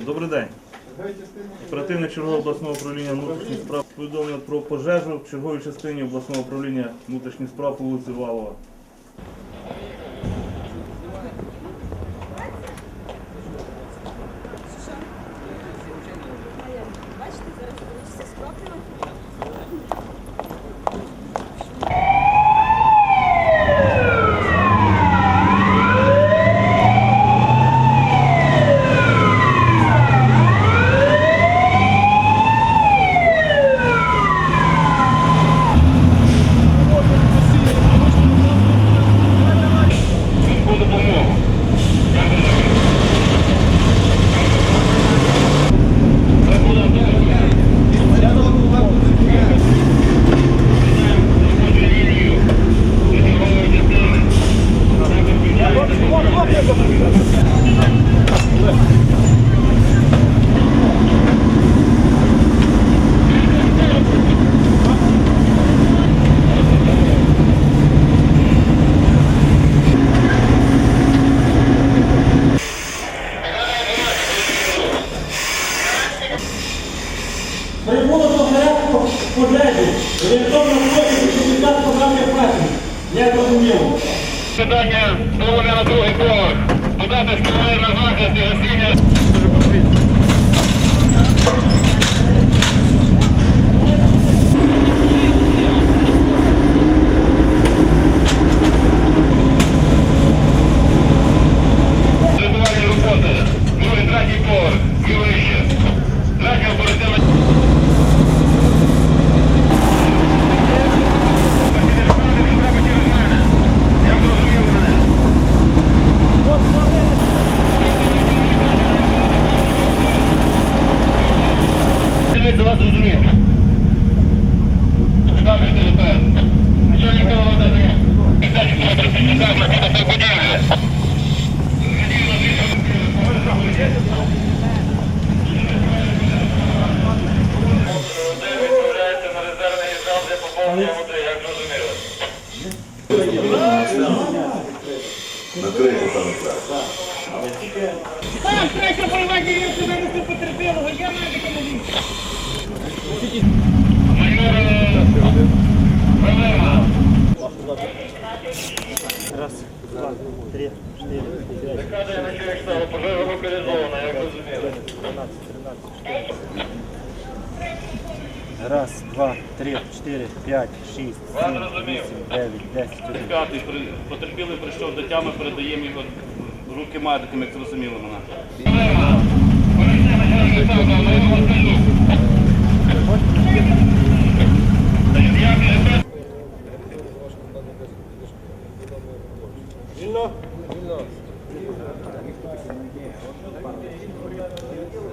Добрий день. Оперативник чергового обласного управління внутрішніх справ повідомлення про пожежу в черговій частині обласного управління внутрішніх справ вулиці Валова. Бачите, зараз вийшли Прибуло до порядку пожежі, орієнтовно площі 60 квадратних метрів. Я розумію. Питання на другий поверх. Подати скриває на захист і гасіння. Накрити там так. Так, третя бойова ділянка винесли потерпілого, я медика не лізу. Майор Валерна. Стало? Пожежа локалізована, як зрозуміли. Раз, два, три, чотири, п'ять, шість, Вас сім, зрозумів. вісім, дев'ять, десять, один. П'ятий при- потерпілий прийшов до тями, передаємо його в руки медикам, як зрозуміло мене. Стало, на його скажу. Zilno? Zilno.